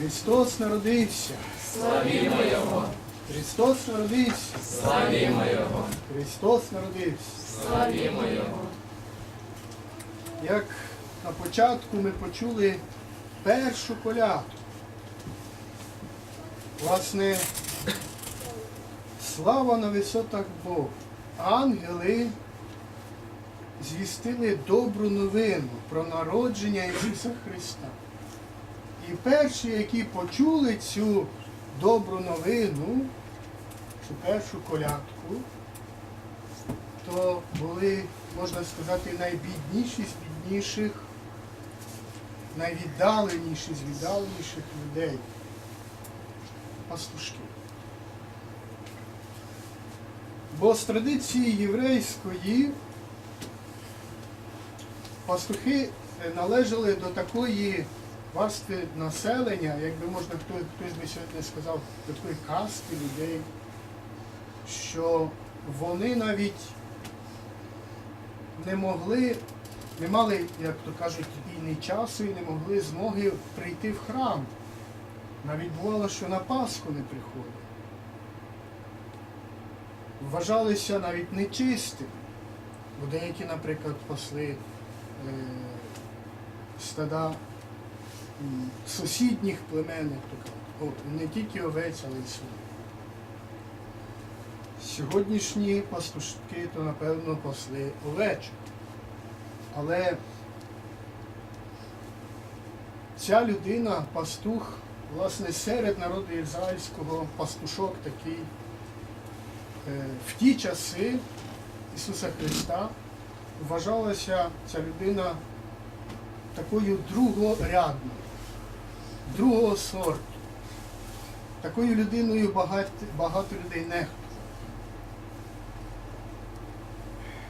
Христос народився. Славімо Його, Христос народився. славімо Його, Христос народився. славімо Його. Як на початку ми почули першу коляду. Власне, слава на висотах Богу. Ангели звістили добру новину про народження Ісуса Христа. І перші, які почули цю добру новину, цю першу колядку, то були, можна сказати, найбідніші з бідніших, найвіддаленіші з віддаленіших людей. Пастушки. Бо з традиції єврейської пастухи належали до такої варстви населення, якби можна хто, хтось би сьогодні сказав, такої касти людей, що вони навіть не могли, не мали, як то кажуть, і не часу, і не могли змоги прийти в храм. Навіть бувало, що на Пасху не приходили. Вважалися навіть нечистими. Бо деякі, наприклад, пасли е, стада сусідніх племен, не тільки овець, але й свиней. Сьогоднішні пастушки, то напевно пасли овечок. Але ця людина, пастух, власне, серед народу ізраїльського пастушок такий, е, в ті часи Ісуса Христа вважалася ця людина такою другорядною, другого сорту. Такою людиною багато, багато людей нехтує.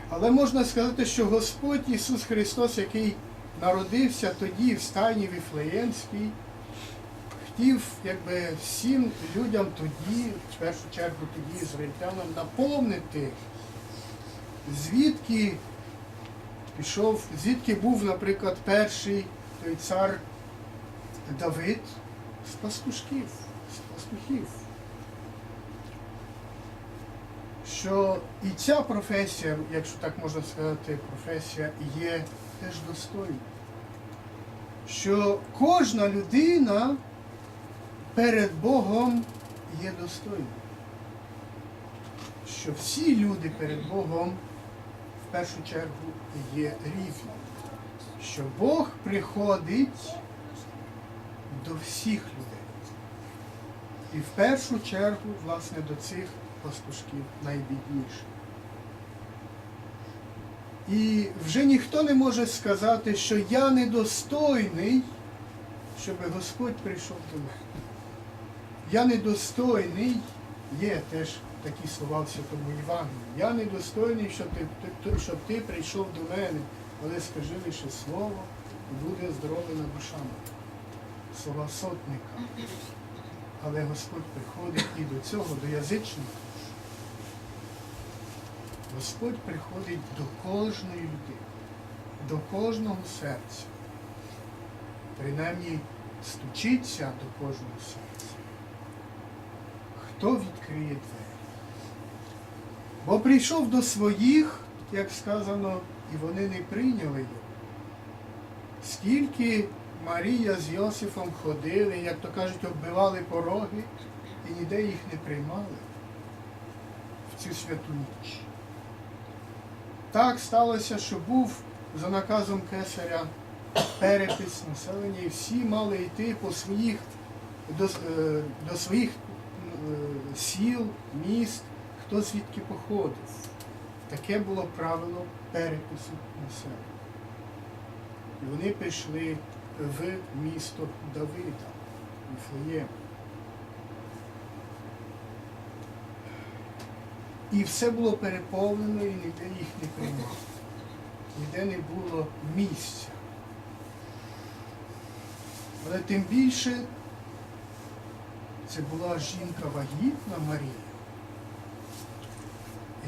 Але можна сказати, що Господь Ісус Христос, який народився тоді в стайні Віфлеємській, хотів якби всім людям тоді, в першу чергу тоді ізраїльтянам, наповнити, звідки пішов, звідки був, наприклад, перший той цар Давид з пастушків, з пастухів що і ця професія, якщо так можна сказати, професія є теж достойна. Що кожна людина перед Богом є достойна. Що всі люди перед Богом в першу чергу є рівні. Що Бог приходить до всіх людей. І в першу чергу, власне, до цих пастушків найбідніших. І вже ніхто не може сказати, що я недостойний, щоб Господь прийшов до мене. Я недостойний, є теж такі слова в Святому Євангелії. Я недостойний, щоб ти- щоб ти прийшов до мене, але скажи лише слово, і буде здоровлена душа моя. Слова сотника. Але Господь приходить і до цього, до язичника. Господь приходить до кожної людини, до кожного серця. Принаймні стучиться до кожного серця. Хто відкриє двері? Бо прийшов до своїх, як сказано, і вони не прийняли його. Скільки Марія з Йосифом ходили, як то кажуть, оббивали пороги і ніде їх не приймали в цю святу ніч. Так сталося, що був за наказом кесаря перепис населення, і всі мали йти по своїх, до, е, до своїх е, сіл, міст, хто звідки походив. Таке було правило перепису населення. І вони пішли в місто Давида, Віфлеєм. І все було переповнено, і ніде їх не приймали. Ніде не було місця. Але тим більше це була жінка вагітна Марія,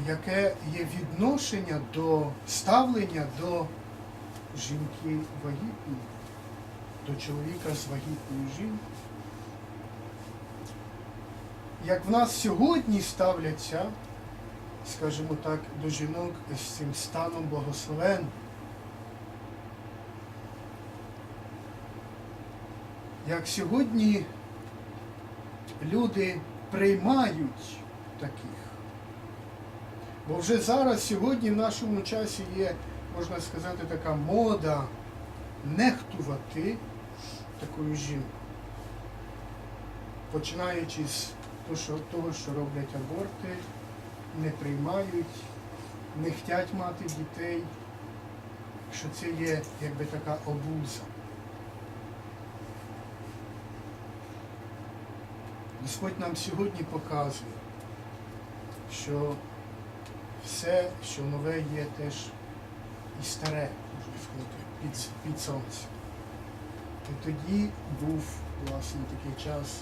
яке є відношення до ставлення до жінки вагітної, до чоловіка з вагітною жінкою. як в нас сьогодні ставляться, скажімо так, до жінок з цим станом благословен. Як сьогодні люди приймають таких. Бо вже зараз, сьогодні в нашому часі є, можна сказати, така мода нехтувати такою жінкою. Починаючи з того, що, роблять аборти, не приймають, не хочуть мати дітей, що це є якби така обуза. Господь нам сьогодні показує, що все, що нове є теж і старе, можна сказати, під, під сонцем. І тоді був, власне, такий час,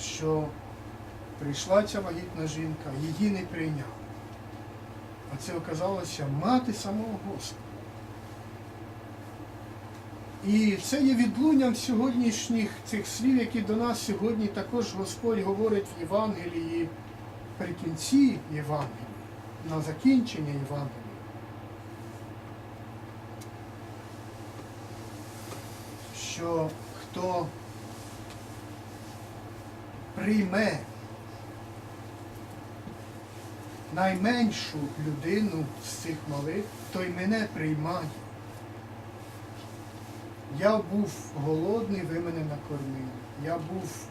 що прийшла ця вагітна жінка, її не прийняв. А це оказалося мати самого Господа. І це є відлунням сьогоднішніх цих слів, які до нас сьогодні також Господь говорить в Євангелії при кінці Євангелії, на закінчення Євангелія. Що хто прийме найменшу людину з цих малих, той мене приймає. Я був голодний, ви мене накормили. Я був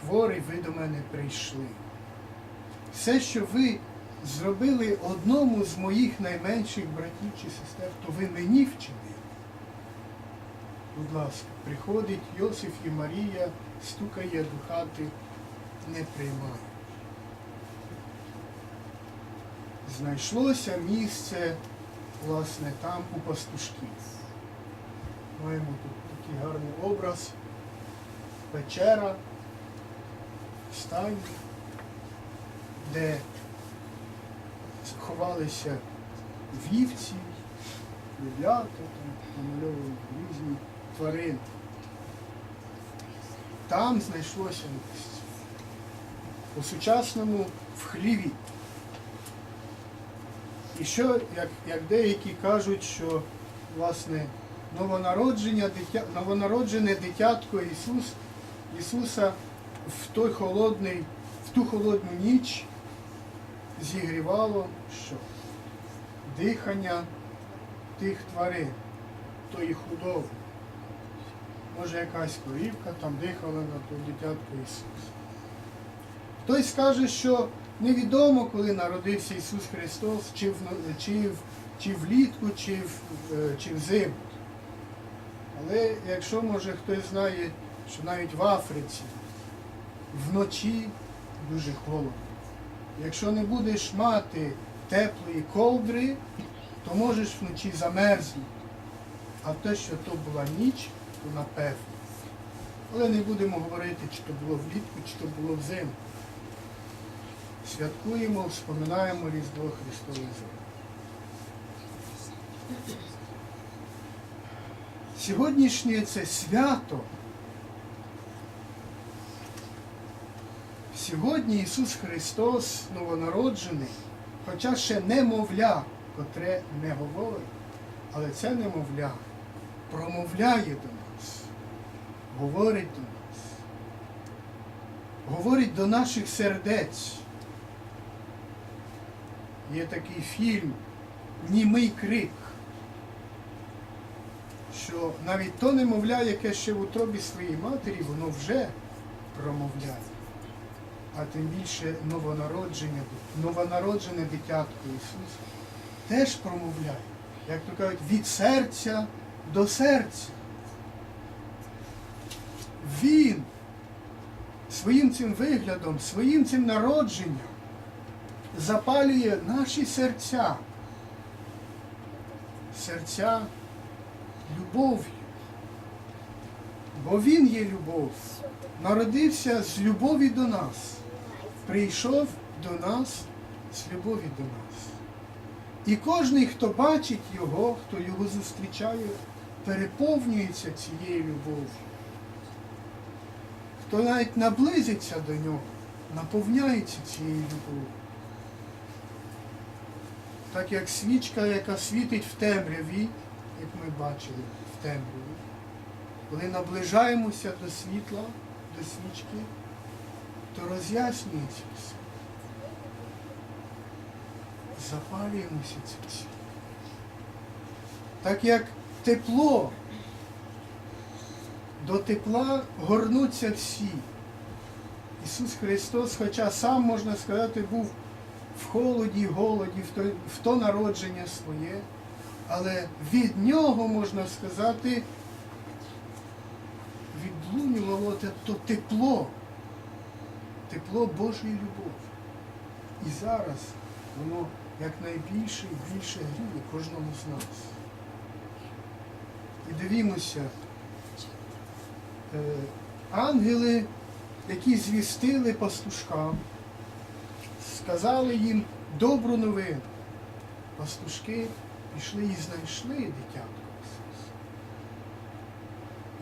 хворий, ви до мене прийшли. Все, що ви зробили одному з моїх найменших братів чи сестер, то ви мені вчинили. Будь ласка, приходить Йосиф і Марія, стукає до хати, не приймає. Знайшлося місце, власне, там у пастушків. Маємо тут такий гарний образ, печера, стайня, де ховалися вівці, там намальовані різні тварини. Там знайшлося місце. По-сучасному в хліві. І що, як, як деякі кажуть, що власне новонародження, дитя, новонароджене дитятко Ісус, Ісуса в той холодний, в ту холодну ніч зігрівало що? Дихання тих тварин, тої худоби. Може якась корівка там дихала на то дитятко Ісуса. Хтось скаже, що невідомо, коли народився Ісус Христос, чи, в, чи, чи влітку, чи, е, чи взимку. Але якщо може хтось знає, що навіть в Африці вночі дуже холодно. Якщо не будеш мати теплої ковдри, то можеш вночі замерзнути. А те, що то була ніч, напевно. Але не будемо говорити, чи то було влітку, чи то було взимку. Святкуємо, вспоминаємо Різдво Христове Зоре. Сьогоднішнє це свято. Сьогодні Ісус Христос новонароджений, хоча ще немовля, котре не говорить, але це немовля промовляє до говорить до нас, говорить до наших сердець. Є такий фільм Німий крик що навіть то немовля, яке ще в утробі своєї матері, воно вже промовляє. А тим більше новонародження, новонароджене дитятко Ісуса теж промовляє, як то кажуть, від серця до серця. Він своїм цим виглядом, своїм цим народженням запалює наші серця. Серця любов'ю. Бо Він є любов. Народився з любові до нас. Прийшов до нас з любові до нас. І кожен, хто бачить його, хто його зустрічає, переповнюється цією любов'ю. Хто навіть наблизиться до нього, наповняється цією любов'ю. Так як свічка, яка світить в темряві, як ми бачили в темряві, коли наближаємося до світла, до свічки, то роз'яснюється все. Запалюємося цим. Так як тепло, до тепла горнуться всі. Ісус Христос, хоча сам, можна сказати, був в холоді, голоді, в то, в то народження своє, але від нього, можна сказати, відлунювало то тепло, тепло Божої любові. І зараз воно якнайбільше і більше гріє кожному з нас. І дивімося, ангели, які звістили пастушкам, сказали їм добру новину. Пастушки пішли і знайшли дитятко Ісуса.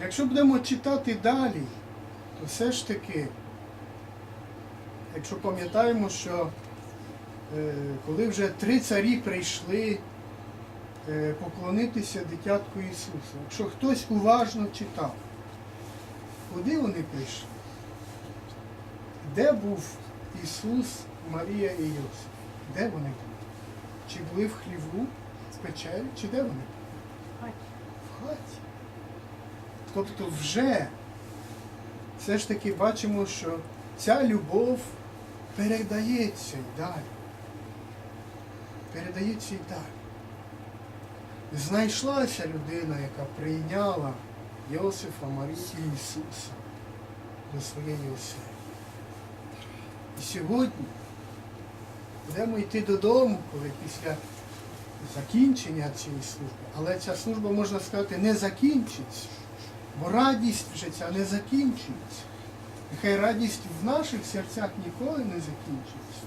Якщо будемо читати далі, то все ж таки, якщо пам'ятаємо, що е, коли вже три царі прийшли е, поклонитися дитятку Ісусу, якщо хтось уважно читав, куди вони прийшли? Де був Ісус, Марія і Йосиф? Де вони були? Чи були в хліву, в печері, чи де вони були? В хаті. Тобто вже все ж таки бачимо, що ця любов передається й далі. Передається й далі. Знайшлася людина, яка прийняла Йосифа, Марію і Ісуса до своєї оселі. І сьогодні будемо йти додому, коли після закінчення цієї служби, але ця служба, можна сказати, не закінчиться, бо радість вже ця не закінчується. Нехай радість в наших серцях ніколи не закінчиться.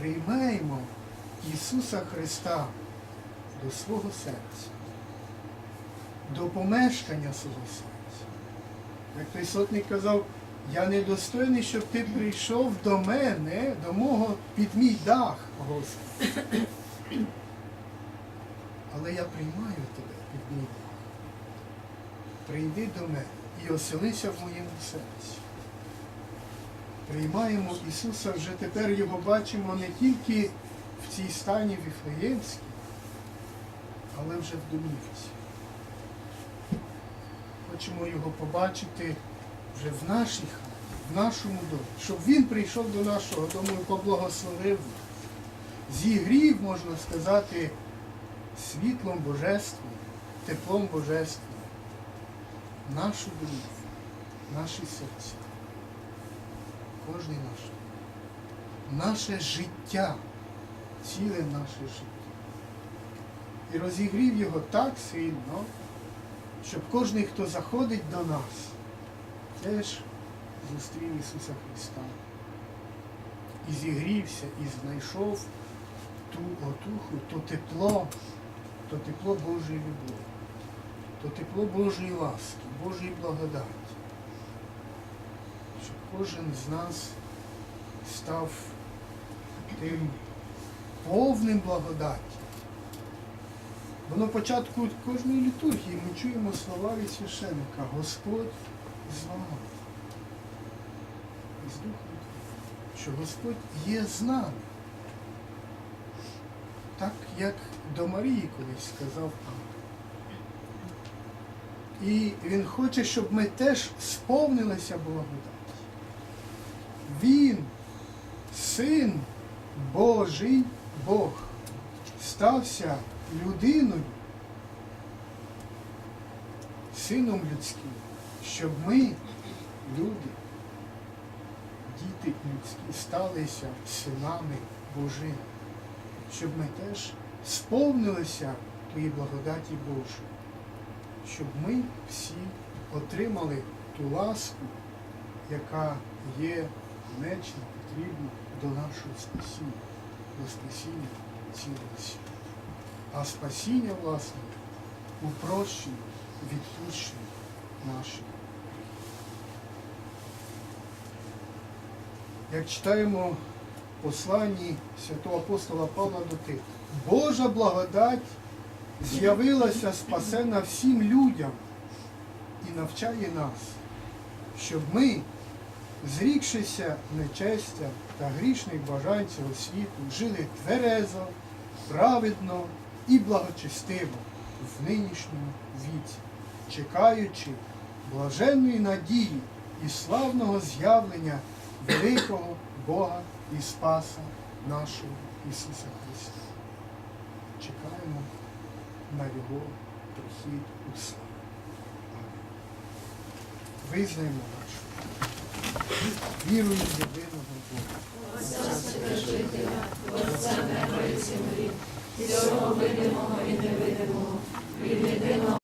Приймаємо Ісуса Христа до свого серця, до помешкання свого серця. Як той сотник казав, я недостойний, щоб ти прийшов до мене, до мого під мій дах, Господи. Але я приймаю тебе під мій дах. Прийди до мене і оселися в моєму серці. Приймаємо Ісуса, вже тепер його бачимо не тільки в цій стані Віфлеємській, але вже в домівці. Хочемо його побачити вже в нашій хаті, в нашому домі, щоб він прийшов до нашого дому і поблагословив, зігрів, можна сказати, світлом Божественним, теплом Божественним. Нашу домівку, наші серця, кожний наш, наше життя, ціле наше життя. І розігрів його так сильно, щоб кожен, хто заходить до нас, теж зустрів Ісуса Христа. І зігрівся, і знайшов ту отуху, то тепло, то тепло Божої любові, то тепло Божої ласки, Божої благодаті. Щоб кожен з нас став тим повним благодаті. Бо на початку кожної літургії ми чуємо слова від священника Господь з вами. І з Духом що Господь є з нами. Так, як до Марії колись сказав ангел. І він хоче, щоб ми теж сповнилися благодаті. Він, син Божий Бог, стався людиною, сином людським, щоб ми, люди, діти людські, сталися синами Божими, щоб ми теж сповнилися тої благодаті Божої, щоб ми всі отримали ту ласку, яка є конечна, потрібна до нашого спасіння, до спасіння цілого світу. А спасіння, власне, у прощенні, відпущенні наших. як читаємо в посланні святого апостола Павла до тих, Божа благодать з'явилася спасена всім людям і навчає нас, щоб ми, зрікшися нечестя та грішних бажань цього світу, жили тверезо, праведно і благочестиво в нинішньому віці, чекаючи блаженної надії і славного з'явлення великого Бога і Спаса нашого Ісуса Христа. Чекаємо на Його прихід у славу. Визнаємо нашу вірою єдиного Бога всього видимого і невидимого, від єдиного.